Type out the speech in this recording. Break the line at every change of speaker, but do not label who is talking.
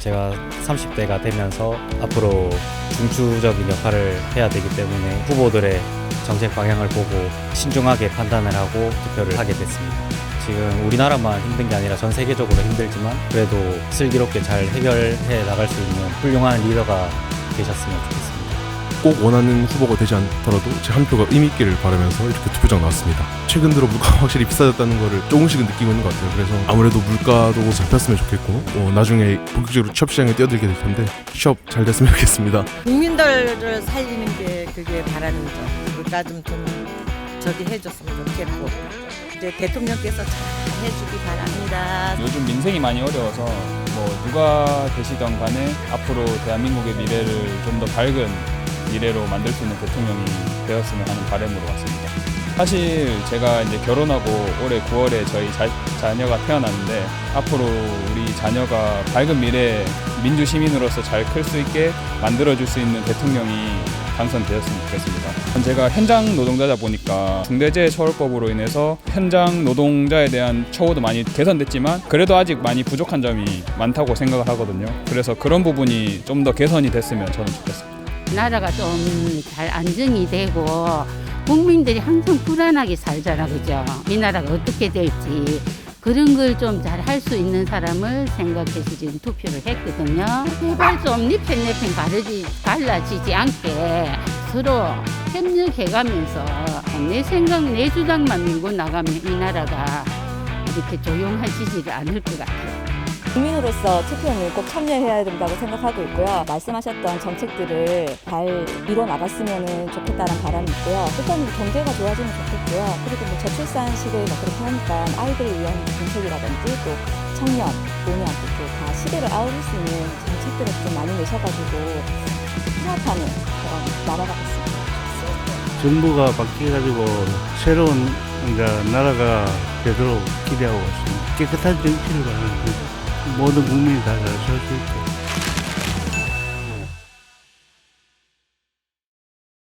제가 30대가 되면서 앞으로 중추적인 역할을 해야 되기 때문에 후보들의 정책 방향을 보고 신중하게 판단을 하고 투표를 하게 됐습니다. 지금 우리나라만 힘든 게 아니라 전 세계적으로 힘들지만 그래도 슬기롭게 잘 해결해 나갈 수 있는 훌륭한 리더가 되셨으면 좋겠습니다.
꼭 원하는 후보가 되지 않더라도 제 한 표가 의미 있기를 바라면서 이렇게 투표장 나왔습니다. 최근 들어 물가가 확실히 비싸졌다는 거를 조금씩은 느끼고 있는 것 같아요. 그래서 아무래도 물가도 잡혔으면 좋겠고 어, 나중에 본격적으로 취업 시장에 뛰어들게 될 텐데 취업 잘 됐으면 좋겠습니다.
국민들을 살리는 게 그게 바라는 점. 물가 좀, 좀 저기 해줬으면 좋겠고 이제 대통령께서 잘 해주기 바랍니다.
요즘 민생이 많이 어려워서 뭐 누가 되시던 간에 앞으로 대한민국의 미래를 좀 더 밝은 미래로 만들 수 있는 대통령이 되었으면 하는 바람으로 왔습니다. 사실 제가 이제 결혼하고 올해 9월에 저희 자, 자녀가 태어났는데 앞으로 우리 자녀가 밝은 미래 민주 시민으로서 잘 클 수 있게 만들어줄 수 있는 대통령이 당선되었으면 좋겠습니다. 제가 현장 노동자다 보니까 중대재해 처벌법으로 인해서 현장 노동자에 대한 처우도 많이 개선됐지만 그래도 아직 많이 부족한 점이 많다고 생각을 하거든요. 그래서 그런 부분이 좀 더 개선이 됐으면 저는 좋겠습니다.
나라가 좀 잘 안정이 되고 국민들이 항상 불안하게 살잖아 그죠? 이 나라가 어떻게 될지. 그런 걸 좀 잘 할 수 있는 사람을 생각해서 지금 투표를 했거든요. 제발 좀 니펜내펜 가르지, 갈라지지 않게 서로 협력해가면서 내 생각 내 주장만 밀고 나가면 이 나라가 이렇게 조용해지지를 않을 것 같아요
국민으로서 투표는 꼭 참여해야 된다고 생각하고 있고요. 말씀하셨던 정책들을 잘 이뤄 나갔으면 좋겠다는 바람이 있고요. 일단 경제가 좋아지면 좋겠고요. 그리고 뭐 저출산 시대가 그렇게 하니까 아이들을 위한 정책이라든지 또 청년, 노년 이렇게 다 시대를 아우를 수 있는 정책들을 좀 많이 내셔가지고 통합하는 그런 나라가 됐으면 좋겠습니다.
정부가 바뀌어가지고 새로운 그러니까 나라가 되도록 기대하고 있습니다. 깨끗한 정치를 가는 모든 국민이 다 잘 살 수 있게